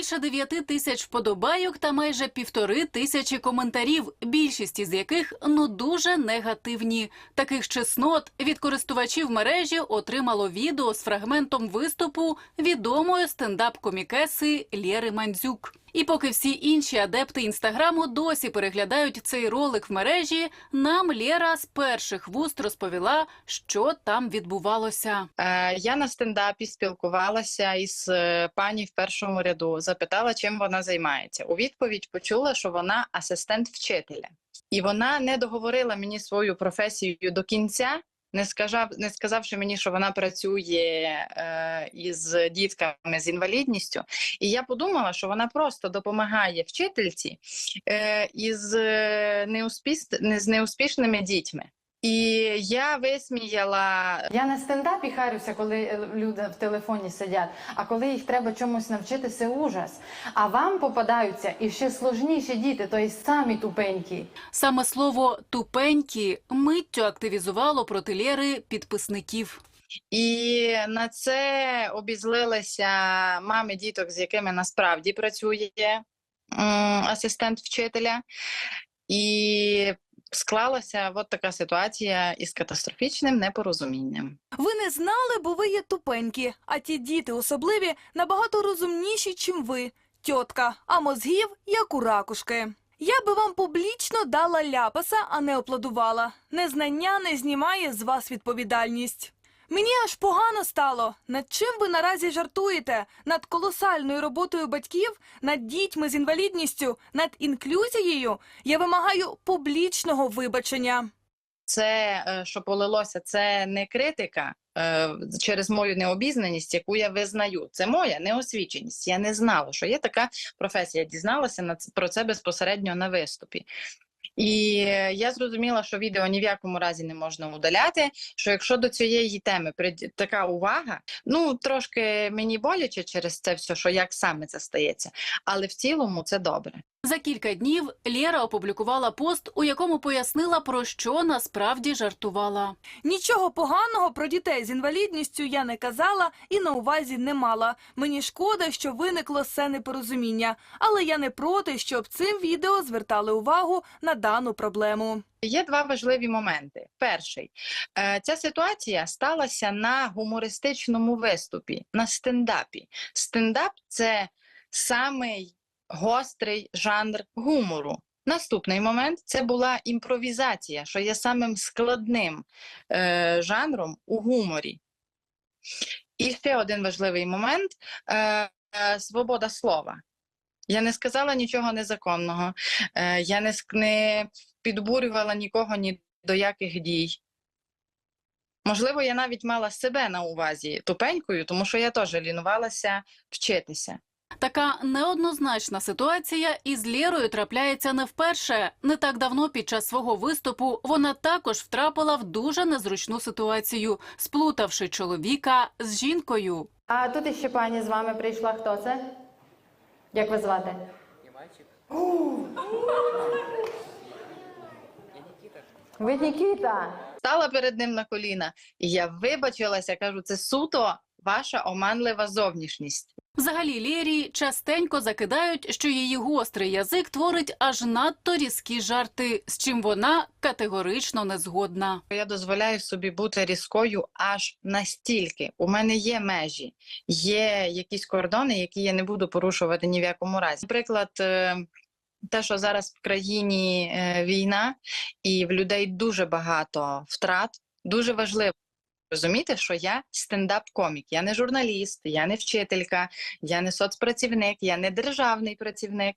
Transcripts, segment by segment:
Більше 9 тисяч вподобайок та майже півтори тисячі коментарів, більшість із яких ну дуже негативні. Таких чеснот від користувачів мережі отримало відео з фрагментом виступу відомої стендап-комікеси Лєри Мандзюк. І поки всі інші адепти інстаграму досі переглядають цей ролик в мережі, нам Лєра з перших вуст розповіла, що там відбувалося. Е, Я на стендапі спілкувалася із е, пані в першому ряду, запитала, чим вона займається. У відповідь почула, що вона асистент вчителя, і вона не договорила мені свою професію до кінця. Не сказав, не сказавши мені, що вона працює е, із дітками з інвалідністю, і я подумала, що вона просто допомагає вчительці е, із неуспіш... не- з неуспішними дітьми. І я висміяла Я на стендапі харюся, коли е, люди в телефоні сидять, а коли їх треба чомусь навчити, це ужас. А вам попадаються і ще сложніші діти, то й самі тупенькі. Саме слово тупенькі миттю активізувало проти Лєри підписників. І на це обізлилися мами діток, з якими насправді працює м, асистент вчителя. І склалася от така ситуація із катастрофічним непорозумінням. Ви не знали, бо ви є тупенькі, а ті діти особливі набагато розумніші, чим ви, тьотка, а мозгів як у ракушки. Я би вам публічно дала ляпаса, а не оплодувала. Незнання не знімає з вас відповідальність. Мені аж погано стало. Над чим ви наразі жартуєте? Над колосальною роботою батьків, над дітьми з інвалідністю, над інклюзією? Я вимагаю публічного вибачення. Це, е, що полилося, це не критика е, через мою необізнаність, яку я визнаю. Це моя неосвіченість. Я не знала, що є така професія. Дізналася на це- про це безпосередньо на виступі. І я зрозуміла, що відео ні в якому разі не можна удаляти. Що якщо до цієї теми прид- така увага, ну трошки мені боляче через це все, що як саме це стається, але в цілому це добре. За кілька днів Лєра опублікувала пост, у якому пояснила, про що насправді жартувала. Нічого поганого про дітей з інвалідністю я не казала і на увазі не мала. Мені шкода, що виникло це непорозуміння, але я не проти, щоб цим відео звертали увагу на дану проблему. Є два важливі моменти. Перший, е, ця ситуація сталася на гумористичному виступі, на стендапі. Стендап це самий гострий жанр гумору. Наступний момент це була імпровізація, що є самим складним е, жанром у гуморі. І ще один важливий момент е, е, свобода слова. Я не сказала нічого незаконного, е, я не, не підбурювала нікого ні до яких дій. Можливо, я навіть мала себе на увазі тупенькою, тому що я теж лінувалася вчитися. Така неоднозначна ситуація із Лєрою трапляється не вперше. Не так давно під час свого виступу вона також втрапила в дуже незручну ситуацію, сплутавши чоловіка з жінкою. А тут іще пані з вами прийшла. Хто це? Як вас звати? Ви Нікіта. Стала перед ним на коліна, і я вибачилася, кажу, це суто ваша оманлива зовнішність. Взагалі Лєрі частенько закидають, що її гострий язик творить аж надто різкі жарти, з чим вона категорично не згодна. Я дозволяю собі бути різкою аж настільки. У мене є межі, є якісь кордони, які я не буду порушувати ні в якому разі. Наприклад, е, те, що зараз в країні е, війна, і в людей дуже багато втрат, дуже важливо. Розуміти, що я стендап-комік, я не журналіст, я не вчителька, я не соцпрацівник, я не державний працівник.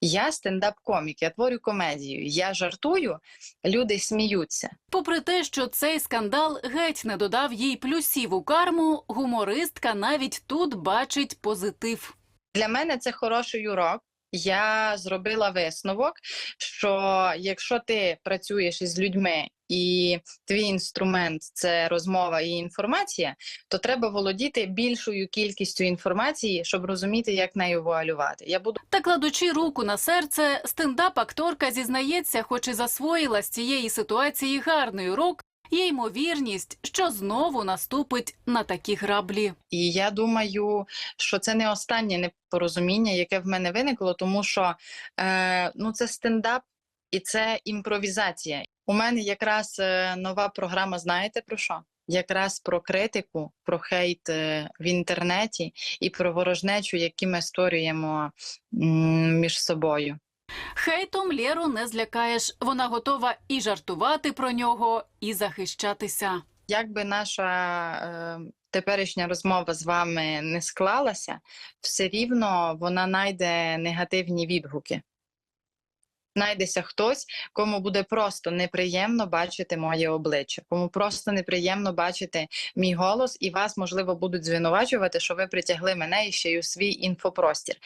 Я стендап-комік, я творю комедію, я жартую, люди сміються. Попри те, що цей скандал геть не додав їй плюсів у карму, гумористка навіть тут бачить позитив. Для мене це хороший урок. Я зробила висновок, що якщо ти працюєш із людьми і твій інструмент це розмова і інформація, то треба володіти більшою кількістю інформації, щоб розуміти, як нею вуалювати. Я буду Та кладучи руку на серце, стендап-акторка зізнається, хоч і засвоїла з цієї ситуації гарний урок, є ймовірність, що знову наступить на такі граблі. І я думаю, що це не останнє непорозуміння, яке в мене виникло, тому що е, ну, це стендап і це імпровізація. У мене якраз е, нова програма, знаєте про що? Якраз про критику, про хейт е, в інтернеті і про ворожнечу, які ми створюємо між собою. Хейтом Лєру не злякаєш. Вона готова і жартувати про нього, і захищатися. Як би наша е, теперішня розмова з вами не склалася, все рівно вона знайде негативні відгуки. Знайдеться хтось, кому буде просто неприємно бачити моє обличчя, кому просто неприємно бачити мій голос, і вас, можливо, будуть звинувачувати, що ви притягли мене і ще й у свій інфопростір.